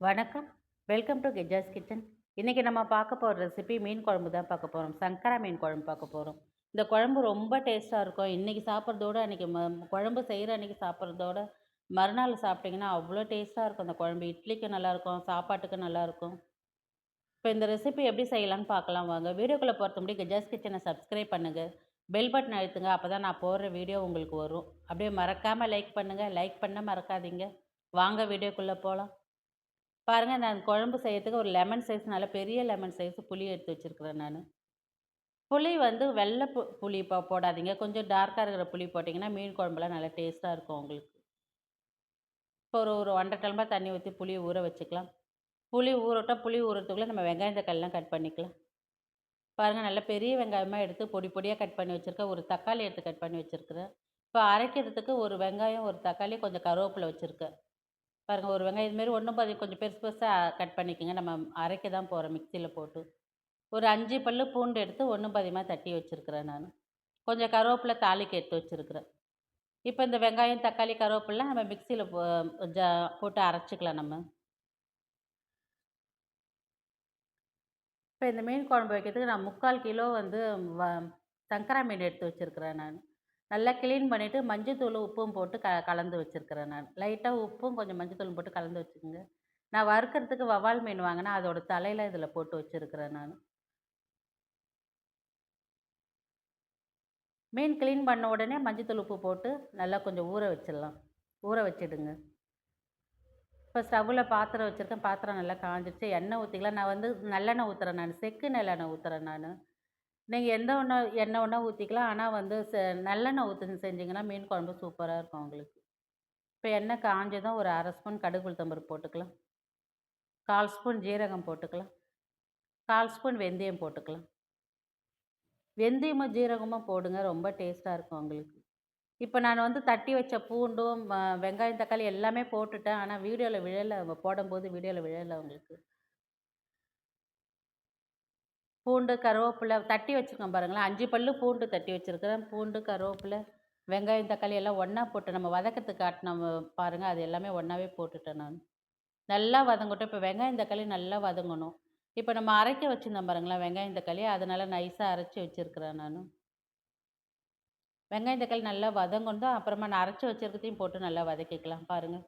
வணக்கம். Welcome to கெஜாஸ் kitchen இன்றைக்கி நம்ம பார்க்க போகிற ரெசிபி மீன் குழம்பு தான் பார்க்க போகிறோம் சங்கரா மீன் குழம்பு பார்க்க போகிறோம் இந்த குழம்பு ரொம்ப டேஸ்ட்டாக இருக்கும். இன்றைக்கி சாப்பிட்றதோட அன்றைக்கி ம குழம்பு செய்கிற அன்றைக்கி சாப்பிட்றதோட மறுநாள் சாப்பிட்டிங்கன்னா அவ்வளோ டேஸ்ட்டாக இருக்கும். அந்த குழம்பு இட்லிக்கு நல்லாயிருக்கும் சாப்பாட்டுக்கு நல்லாயிருக்கும் இப்போ இந்த ரெசிபி எப்படி செய்யலாம்னு பார்க்கலாம் வாங்க. வீடியோக்குள்ளே பொறுத்த முடியும் கெஜாஸ் கிச்சனை சப்ஸ்கிரைப் பண்ணுங்கள் பெல் பட்டன் அழுத்துங்க. அப்போ தான் நான் போடுற வீடியோ உங்களுக்கு வரும். அப்படியே மறக்காமல் லைக் பண்ணுங்கள் லைக் பண்ண மறக்காதீங்க. வாங்க வீடியோக்குள்ளே போகலாம் பாருங்கள் நான் குழம்பு செய்யறதுக்கு ஒரு லெமன் சைஸ் நல்ல பெரிய லெமன் சைஸ் புளி எடுத்து வச்சுருக்குறேன் நான். புளி வந்து வெள்ளை பு புளி போ போடாதீங்க. கொஞ்சம் டார்க்காக இருக்கிற புளி போட்டிங்கன்னா மீன் குழம்புலாம் நல்லா டேஸ்ட்டாக இருக்கும் உங்களுக்கு. இப்போ ஒரு ஒரு ஒன்றரை டம்ளர் தண்ணி ஊற்றி புளி ஊற வச்சுக்கலாம். புளி ஊறட்டால் புளி ஊறுறதுக்குள்ளே நம்ம வெங்காயம் தக்காளிலாம் கட் பண்ணிக்கலாம். பாருங்கள் நல்லா பெரிய வெங்காயமாக எடுத்து பொடி பொடியாக கட் பண்ணி வச்சுருக்கேன். ஒரு தக்காளி எடுத்து கட் பண்ணி வச்சுருக்குறேன். இப்போ அரைக்கிறதுக்கு ஒரு வெங்காயம் ஒரு தக்காளி கொஞ்சம் கருவேப்பிலை வச்சுருக்கேன். பாருங்கள் ஒரு வெங்காயம் இதுமாரி ஒன்றும் பாதி கொஞ்சம் பெருசு பெருசாக கட் பண்ணிக்கோங்க. நம்ம அரைக்க தான் போகிறோம் மிக்சியில் போட்டு. ஒரு அஞ்சு பல் பூண்டு எடுத்து ஒன்றும் பாதியமாக தட்டி வச்சுருக்கிறேன் நான். கொஞ்சம் கருவேப்பிலை தாளிக்கு எடுத்து வச்சுருக்கிறேன். இப்போ இந்த வெங்காயம் தக்காளி கருவேப்பிலாம் நம்ம மிக்சியில் போ ஜா போட்டு அரைச்சிக்கலாம் நம்ம. இப்போ இந்த மீன் குழம்பு வைக்கிறதுக்கு நான் முக்கால் கிலோ வந்து வ சங்கரா மீன் எடுத்து வச்சுருக்கிறேன் நான். நல்லா க்ளீன் பண்ணிவிட்டு மஞ்சத்தூள் உப்பும் போட்டு க கலந்து வச்சுருக்கிறேன் நான். லைட்டாக உப்பும் கொஞ்சம் மஞ்சத்தூளும் போட்டு கலந்து வச்சுக்கோங்க. நான் வறுக்கிறதுக்கு வவால் மீன் வாங்கினா அதோட தலையில் இதில் போட்டு வச்சுருக்கிறேன் நான். மீன் க்ளீன் பண்ண உடனே மஞ்சத்தூள் உப்பு போட்டு நல்லா கொஞ்சம் ஊற வச்சிடலாம். ஊற வச்சிடுங்க. இப்போ ஸ்டவ்வில் பாத்திரம் வச்சுருக்கேன். பாத்திரம் நல்லா காஞ்சிடுச்சு எண்ணெய் ஊற்றிக்கலாம் நான் வந்து நல்லெண்ணெய் ஊற்றுறேன் நான். செக்கு நல்லெண்ணெய் ஊற்றுறேன் நான். நீங்கள் எந்த ஒன்றா எண்ணெய் ஒன்றா ஊற்றிக்கலாம் ஆனால் வந்து செ நல்லெண்ணெய் ஊற்றி செஞ்சிங்கன்னா மீன் குழம்பு சூப்பராக இருக்கும் உங்களுக்கு இப்போ எண்ணெய் காஞ்சதும் ஒரு அரை ஸ்பூன் கடுகு உளுத்தம்பருப்பு போட்டுக்கலாம். கால் ஸ்பூன் ஜீரகம் போட்டுக்கலாம். கால் ஸ்பூன் வெந்தயம் போட்டுக்கலாம். வெந்தயமும் ஜீரகமும் போடுங்க. ரொம்ப டேஸ்ட்டாக இருக்கும் உங்களுக்கு இப்போ நான் வந்து தட்டி வச்ச பூண்டும் வெங்காயம் தக்காளி எல்லாமே போட்டுட்டேன். ஆனால் வீடியோவில் விழலை போடும்போது வீடியோவில் விழலை உங்களுக்கு பூண்டு கருவேப்பிலை தட்டி வச்சுருக்கோம் பாருங்களேன். அஞ்சு பல்லு பூண்டு தட்டி வச்சுருக்கிறேன். பூண்டு கருவேப்பிலை வெங்காயம் தக்காளி எல்லாம் ஒன்றா போட்டு நம்ம வதக்கத்துக்கு காட்டின பாருங்கள் அது எல்லாமே ஒன்றாவே போட்டுட்டேன் நான். நல்லா வதங்கட்டும். இப்போ வெங்காயம் தக்காளி நல்லா வதங்கணும். இப்போ நம்ம அரைக்க வச்சுருந்தோம் பாருங்களேன் வெங்காயம் தக்காளி. அதனால் நைஸாக அரைச்சி வச்சுருக்கிறேன் நான். வெங்காயம் தக்காளி நல்லா வதங்கணும் அப்புறமா நான் அரைச்சி வச்சுருக்கத்தையும் போட்டு நல்லா வதக்கிக்கலாம் பாருங்கள்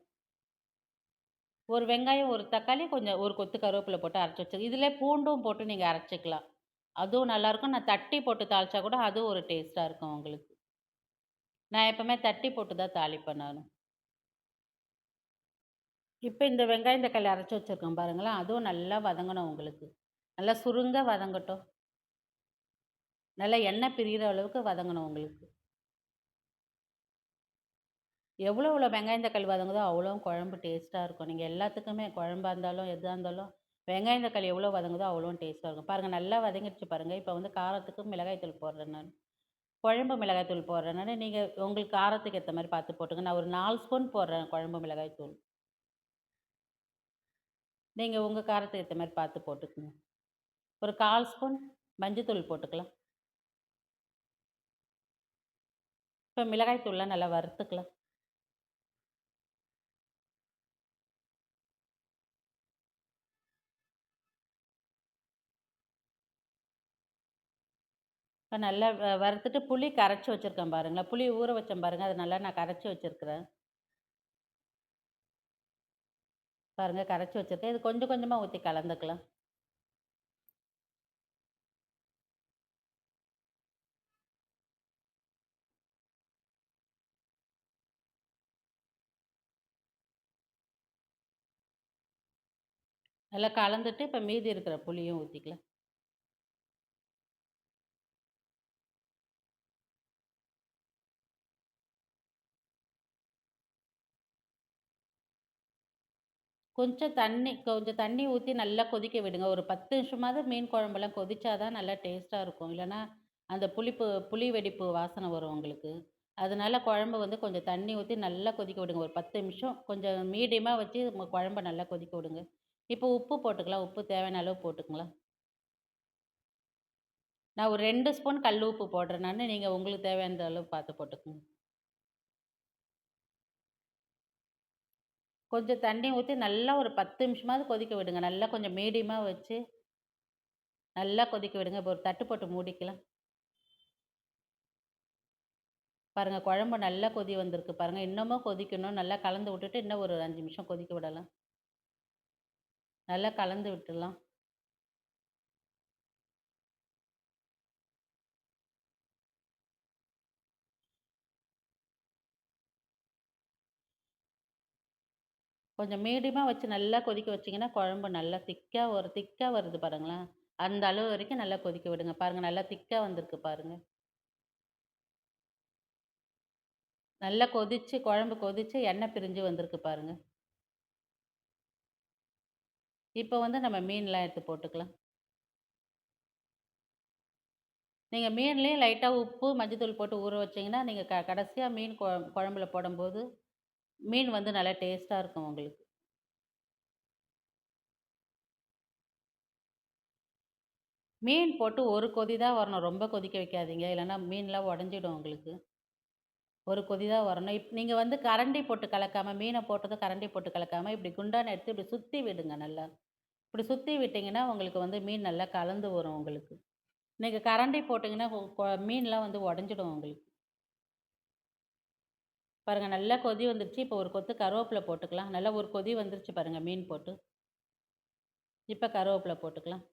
ஒரு வெங்காயம் ஒரு தக்காளி கொஞ்சம் ஒரு கொத்து கருவேப்பிலை போட்டு அரைச்சி வச்சு இதில் பூண்டும் போட்டு நீங்கள் அரைச்சிக்கலாம். அதுவும் நல்லாயிருக்கும் நான் தட்டி போட்டு தாளித்தா கூட அதுவும் ஒரு டேஸ்ட்டாக இருக்கும் உங்களுக்கு. நான் எப்போவுமே தட்டி போட்டு தான் தாளிப்பேன் நான். இப்போ இந்த வெங்காயம் தக்காளி அரைச்சி வச்சுருக்கேன் பாருங்களேன். அதுவும் நல்லா வதங்கணும் உங்களுக்கு. நல்லா சுருங்க வதங்கட்டும். நல்லா எண்ணெய் பிரிகிற அளவுக்கு வதங்கணும் உங்களுக்கு. எவ்வளோ எவ்வளோ வெங்காயம் தக்காளி வதங்குதோ அவ்வளோ குழம்பு டேஸ்ட்டாக இருக்கும். நீங்கள் எல்லாத்துக்குமே குழம்பா இருந்தாலும் எதாக இருந்தாலும் வெங்காயம் தக்காளி எவ்வளோ வதங்குதோ அவ்வளோ டேஸ்ட்டாக இருக்கும். பாருங்கள் நல்லா வதங்கிடுச்சு பாருங்கள் இப்போ வந்து காரத்துக்கு மிளகாய்த்தூள் போடுறேன் நான். குழம்பு மிளகாய்த்தூள் போடுறேன் நீங்கள் உங்களுக்கு காரத்துக்கு ஏற்ற மாதிரி பார்த்து போட்டுங்க. நான் ஒரு நாலு ஸ்பூன் போடுறேன் குழம்பு மிளகாய்த்தூள் நீங்கள் உங்கள் காரத்துக்கு ஏற்ற மாதிரி பார்த்து போட்டுக்குங்க. ஒரு கால் ஸ்பூன் மஞ்சத்தூள் போட்டுக்கலாம். இப்போ மிளகாய்த்தூள்லாம் நல்லா வறுத்துக்கலாம். இப்போ நல்லா வறுத்துட்டு புளி கரைச்சி வச்சுருக்கேன் பாருங்களேன். புளி ஊற வச்சேன் பாருங்கள் அதை நல்லா நான் கரைச்சி வச்சுருக்கிறேன். பாருங்கள் கரைச்சி வச்சுருக்கேன். இது கொஞ்சம் கொஞ்சமாக ஊற்றி கலந்துக்கலாம். நல்லா கலந்துட்டு இப்போ மீதி இருக்கிற புளியும் ஊற்றிக்கலாம் கொஞ்சம் தண்ணி கொஞ்சம் தண்ணி ஊற்றி நல்லா கொதிக்க விடுங்க. ஒரு பத்து நிமிஷமாவது மீன் குழம்புலாம் கொதிச்சா தான் நல்லா டேஸ்ட்டாக இருக்கும். இல்லைன்னா அந்த புளிப்பு புளி வெடிப்பு வாசனை வரும் உங்களுக்கு. அதனால் குழம்பு வந்து கொஞ்சம் தண்ணி ஊற்றி நல்லா கொதிக்க விடுங்க. ஒரு பத்து நிமிஷம் கொஞ்சம் மீடியமாக வச்சு குழம்ப நல்லா கொதிக்க விடுங்க. இப்போ உப்பு போட்டுக்கலாம். உப்பு தேவையான அளவு போட்டுக்கலாம் நான் ஒரு ரெண்டு ஸ்பூன் கல் உப்பு போடுறேன். நான். நீங்கள் உங்களுக்கு தேவையான அளவு பார்த்து போட்டுக்கோங்க. கொஞ்சம் தண்ணி ஊற்றி நல்லா ஒரு பத்து நிமிஷமாவது கொதிக்க விடுங்க. நல்லா கொஞ்சம் மீடியமாக வச்சு நல்லா கொதிக்க விடுங்க. இப்போ ஒரு தட்டு போட்டு மூடிக்கலாம். பாருங்கள் குழம்பு நல்லா கொதி வந்திருக்கு. பாருங்கள் இன்னமும் கொதிக்கணும். நல்லா கலந்து விட்டுட்டு இன்னும் ஒரு அஞ்சு நிமிஷம் கொதிக்க விடலாம். நல்லா கலந்து விட்டுடலாம். கொஞ்சம் மீடியமாக வச்சு நல்லா கொதிக்க வச்சிங்கன்னா குழம்பு நல்லா திக்காக ஒரு திக்காக வருது பாருங்களேன். அந்த அளவு வரைக்கும் நல்லா கொதிக்க விடுங்க. பாருங்கள் நல்லா திக்காக வந்திருக்கு பாருங்கள் நல்லா கொதித்து குழம்பு கொதித்து எண்ணெய் பிரிஞ்சு வந்திருக்கு பாருங்கள் இப்போ வந்து நம்ம மீன்லாம் எடுத்து போட்டுக்கலாம். நீங்கள் மீன்லேயும் லைட்டாக உப்பு மஞ்சத்தூள் போட்டு ஊற வச்சிங்கன்னா நீங்கள் க கடைசியாக மீன் கொ குழம்புல போடும்போது மீன் வந்து நல்லா டேஸ்ட்டாக இருக்கும் உங்களுக்கு. மீன் போட்டு ஒரு கொதி தான் வரணும். ரொம்ப கொதிக்க வைக்காதீங்க. இல்லைன்னா மீன்லாம் உடஞ்சிடும் உங்களுக்கு. ஒரு கொதி தான் வரணும். இப் நீங்கள் வந்து கரண்டி போட்டு கலக்காமல் மீனை போட்டதும் கரண்டி போட்டு கலக்காமல் இப்படி குண்டான எடுத்து இப்படி சுற்றி விடுங்க நல்லா. இப்படி சுற்றி விட்டிங்கன்னா உங்களுக்கு வந்து மீன் நல்லா கலந்து வரும் உங்களுக்கு. நீங்கள் கரண்டி போட்டிங்கன்னா மீன்லாம் வந்து உடஞ்சிடும் உங்களுக்கு. பாருங்கள் நல்லா கொதி வந்துருச்சு. இப்போ ஒரு கொத்து கருவேப்பிலை போட்டுக்கலாம். நல்லா ஒரு கொதி வந்துருச்சு பாருங்கள் மீன் போட்டு. இப்போ கருவேப்பிலை போட்டுக்கலாம்.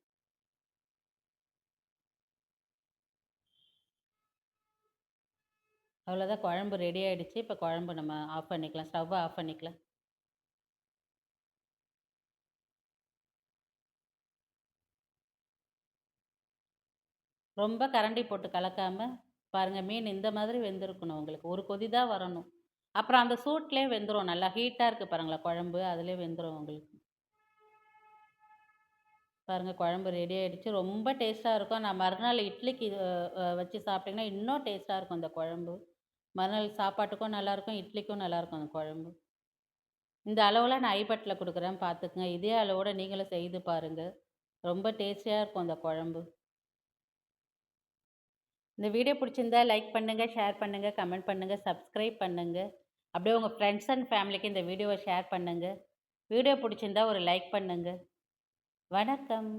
அவ்வளோதான் குழம்பு ரெடி ஆகிடுச்சு இப்போ குழம்பு நம்ம ஆஃப் பண்ணிக்கலாம். ஸ்டவ்வை ஆஃப் பண்ணிக்கலாம். ரொம்ப கரண்டி போட்டு கலக்காமல் பாருங்கள் மீன் இந்த மாதிரி வெந்திருக்கணும். உங்களுக்கு ஒரு கொதி தான் வரணும். அப்புறம் அந்த சூட்லேயே வெந்துடும் நல்லா ஹீட்டாக இருக்குது பாருங்களேன் குழம்பு. அதிலே வெந்துடும் உங்களுக்கு. பாருங்கள் குழம்பு ரெடி ஆகிடுச்சு ரொம்ப டேஸ்ட்டாக இருக்கும். நான் மறுநாள் இட்லிக்கு வச்சு சாப்பிட்டிங்கன்னா இன்னும் டேஸ்ட்டாக இருக்கும் அந்த குழம்பு. மறுநாள் சாப்பாட்டுக்கும் நல்லாயிருக்கும் இட்லிக்கும் நல்லாயிருக்கும் அந்த குழம்பு. இந்த அளவில் நான் ஐபட்டில் கொடுக்குறேன் பார்த்துக்குங்க. இதே அளவோடு நீங்களும் செய்து பாருங்கள் ரொம்ப டேஸ்டியாக இருக்கும் அந்த குழம்பு. இந்த வீடியோ பிடிச்சிருந்தா லைக் பண்ணுங்கள் ஷேர் பண்ணுங்கள் கமெண்ட் பண்ணுங்கள் சப்ஸ்கிரைப் பண்ணுங்கள் அப்படியே உங்கள் ஃப்ரெண்ட்ஸ் அண்ட் ஃபேமிலிக்கு இந்த வீடியோவை ஷேர் பண்ணுங்கள் வீடியோ பிடிச்சிருந்தா ஒரு லைக் பண்ணுங்கள் வணக்கம்.